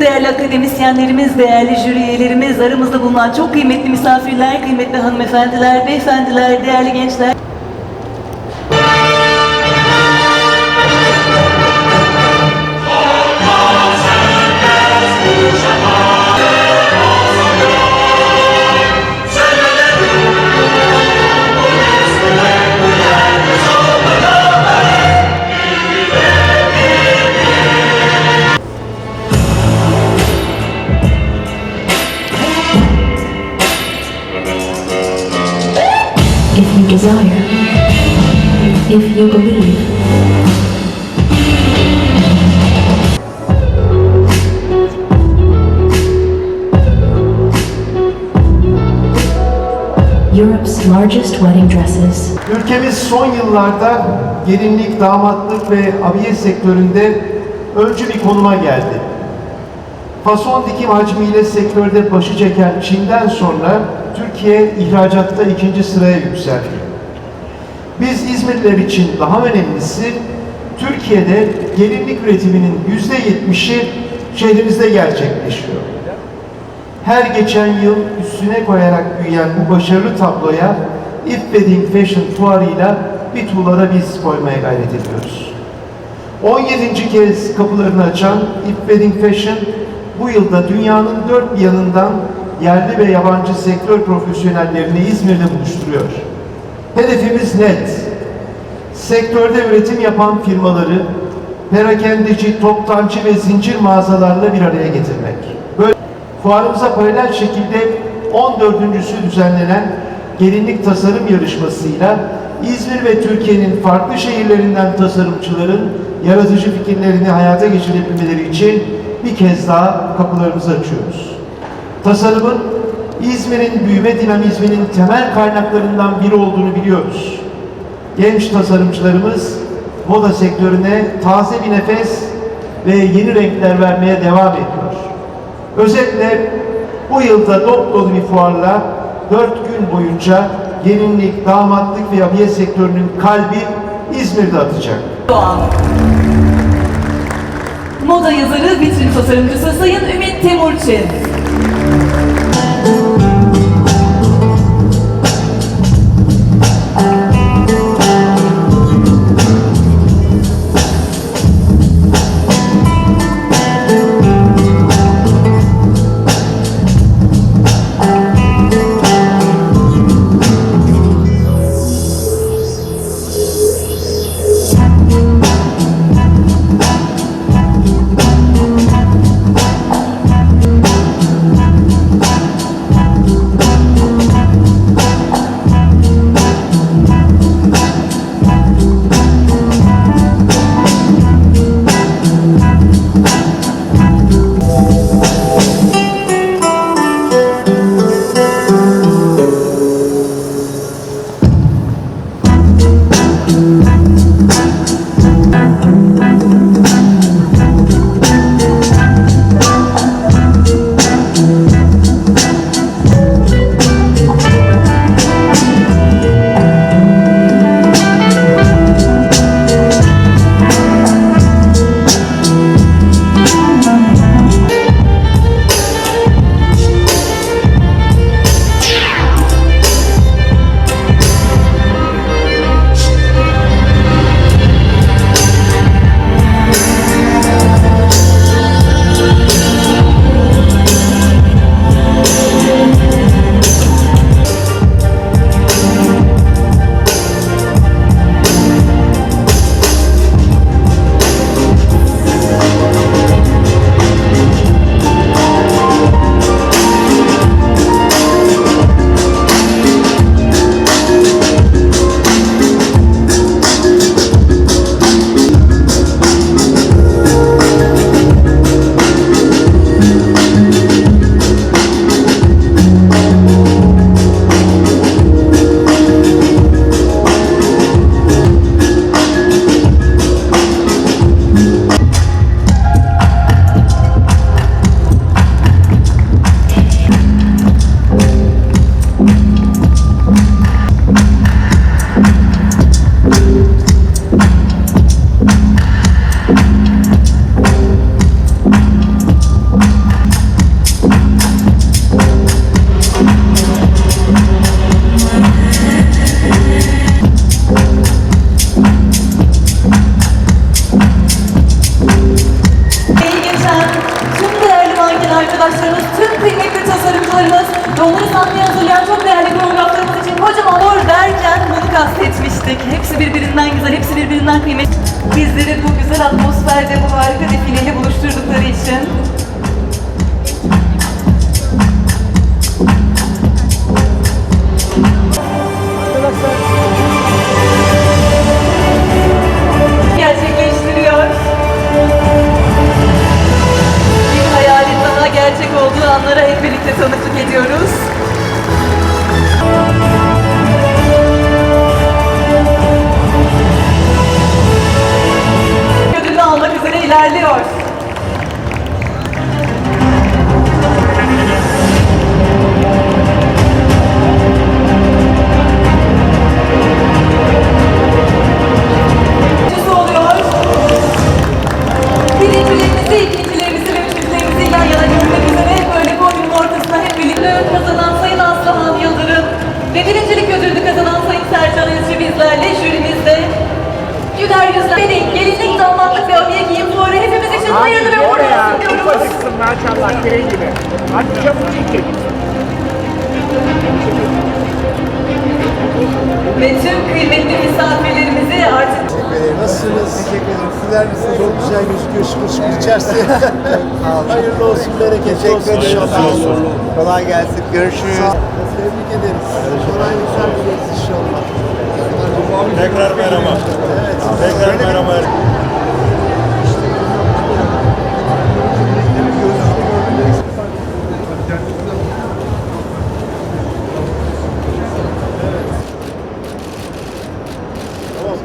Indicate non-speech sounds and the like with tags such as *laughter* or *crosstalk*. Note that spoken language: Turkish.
değerli akademisyenlerimiz, değerli jüri üyelerimiz, aramızda bulunan çok kıymetli misafirler, kıymetli hanımefendiler, beyefendiler, değerli gençler. Europe's largest wedding dresses. Ülkemiz son yıllarda gelinlik, damatlık ve abiye sektöründe öncü bir konuma geldi. Fason dikim hacmiyle sektörde başı çeken Çin'den sonra Türkiye ihracatta ikinci sıraya yükseldi. Biz İzmirliler için daha önemlisi Türkiye'de gelinlik üretiminin yüzde yetmişi şehrimizde gerçekleşiyor. Her geçen yıl üstüne koyarak büyüyen bu başarılı tabloya If Wedding Fashion fuarıyla bir tuğlara biz koymaya gayret ediyoruz. 17. kez kapılarını açan If Wedding Fashion bu yılda dünyanın dört bir yanından yerli ve yabancı sektör profesyonellerini İzmir'de buluşturuyor. Hedefimiz net. Sektörde üretim yapan firmaları perakendeci, toptancı ve zincir mağazalarla bir araya getirmek. Fuarımıza paralel şekilde 14.sü düzenlenen gelinlik tasarım yarışmasıyla İzmir ve Türkiye'nin farklı şehirlerinden tasarımcıların yaratıcı fikirlerini hayata geçirebilmeleri için bir kez daha kapılarımızı açıyoruz. Tasarımın İzmir'in büyüme dinamizminin temel kaynaklarından biri olduğunu biliyoruz. Genç tasarımcılarımız moda sektörüne taze bir nefes ve yeni renkler vermeye devam ediyor. Özetle bu yılda dop dolu bir fuarla dört gün boyunca gelinlik, damatlık ve abiye sektörünün kalbi İzmir'de atacak. Doğan. Moda yazarı, vitrin tasarımcısı Sayın Ümit Temurçin. Sahneye hazırlayan çok değerli koreograflarımız için kocaman or derken bunu kastetmiştik. Hepsi birbirinden güzel, hepsi birbirinden kıymetli. Bizleri bu güzel atmosferde bu harika defileyle buluşturdukları için gerçek olduğu anlara hep birlikte tanıklık ediyoruz. İlerliyor. Hayırlı ve Oraya olsun çok diyoruz. acıksın maşallah tren gibi. Hadi çabuk çekin. Ve tüm kıymetli misafirlerimizi artık Nasılsınız? Teşekkür ederim. Sizler misiniz? Çok güzel gözüküyor. Şıkır şıkır içerisi. *laughs* Hayırlı olsun, bereketli olsun. inşallah. Kolay gelsin. Görüşürüz. Tebrik ederiz. Kolay güzel bir inşallah. Tekrar merhaba. Evet. Tekrar merhaba.